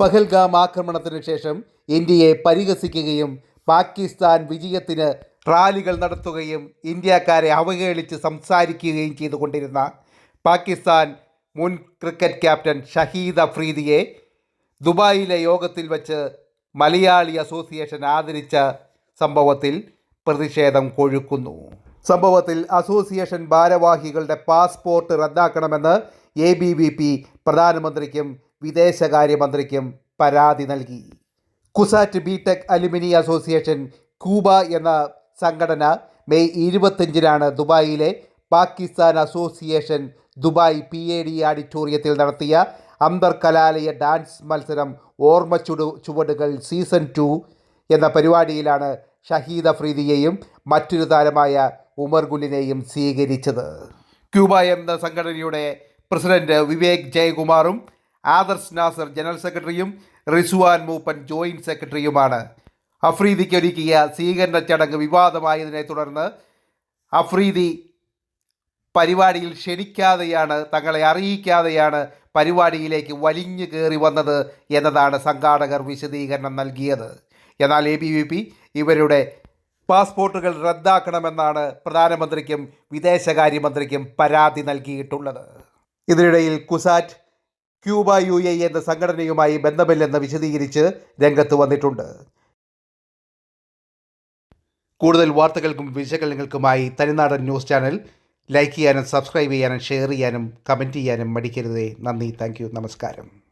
പഹൽഗാം ആക്രമണത്തിന് ശേഷം ഇന്ത്യയെ പരിഹസിക്കുകയും പാകിസ്ഥാൻ വിജയത്തിന് റാലികൾ നടത്തുകയും ഇന്ത്യക്കാരെ അവഹേളിച്ച് സംസാരിക്കുകയും ചെയ്തുകൊണ്ടിരുന്ന പാകിസ്ഥാൻ മുൻ ക്രിക്കറ്റ് ക്യാപ്റ്റൻ ഷഹീദ് അഫ്രീദിയെ ദുബായിലെ യോഗത്തിൽ വച്ച് മലയാളി അസോസിയേഷൻ ആദരിച്ച സംഭവത്തിൽ പ്രതിഷേധം കൊഴുക്കുന്നു. സംഭവത്തിൽ അസോസിയേഷൻ ഭാരവാഹികളുടെ പാസ്പോർട്ട് റദ്ദാക്കണമെന്ന് എ ബി വി പി പ്രധാനമന്ത്രിക്കും വിദേശകാര്യമന്ത്രിക്കും പരാതി നൽകി. CUSAT BTech alumni association Cuba എന്ന സംഘടന മെയ് ഇരുപത്തഞ്ചിനാണ് ദുബായിലെ Pakistan association Dubai P A D ഓഡിറ്റോറിയത്തിൽ നടത്തിയ അന്തർ കലാലയ ഡാൻസ് മത്സരം ഓർമ്മ ചുടു ചുവടുകൾ സീസൺ ടു എന്ന പരിപാടിയിലാണ് ഷഹീദ് അഫ്രീദിയെയും മറ്റൊരു താരമായ ഉമർ ഗുലിനെയും സ്വീകരിച്ചത്. ക്യൂബ എന്ന സംഘടനയുടെ പ്രസിഡന്റ് വിവേക് ജയകുമാറും ആദർശ് നാസർ ജനറൽ സെക്രട്ടറിയും റിസ്വാൻ മൂപ്പൻ ജോയിന്റ് സെക്രട്ടറിയുമാണ്. അഫ്രീദിക്ക് ഒരുക്കിയ സ്വീകരണ ചടങ്ങ് വിവാദമായതിനെ തുടർന്ന് അഫ്രീദി പരിപാടിയിൽ ക്ഷണിക്കാതെയാണ് തങ്ങളെ അറിയിക്കാതെയാണ് പരിപാടിയിലേക്ക് വലിഞ്ഞു കയറി വന്നത് എന്നതാണ് സംഘാടകർ വിശദീകരണം നൽകിയത്. എന്നാൽ എ ബി വി പി ഇവരുടെ പാസ്പോർട്ടുകൾ റദ്ദാക്കണമെന്നാണ് പ്രധാനമന്ത്രിക്കും വിദേശകാര്യമന്ത്രിക്കും പരാതി നൽകിയിട്ടുള്ളത്. ഇതിനിടയിൽ കുസാറ്റ് ക്യൂബ യു എ എന്ന സംഘടനയുമായി ബന്ധമില്ലെന്ന് വിശദീകരിച്ച് രംഗത്ത് വന്നിട്ടുണ്ട്. കൂടുതൽ വാർത്തകൾക്കും വിശകലനങ്ങൾക്കുമായി തനിനാടൻ ന്യൂസ് ചാനൽ ലൈക്ക് ചെയ്യാനും സബ്സ്ക്രൈബ് ചെയ്യാനും ഷെയർ ചെയ്യാനും കമന്റ് ചെയ്യാനും മടിക്കരുതേ. നന്ദി. താങ്ക് നമസ്കാരം.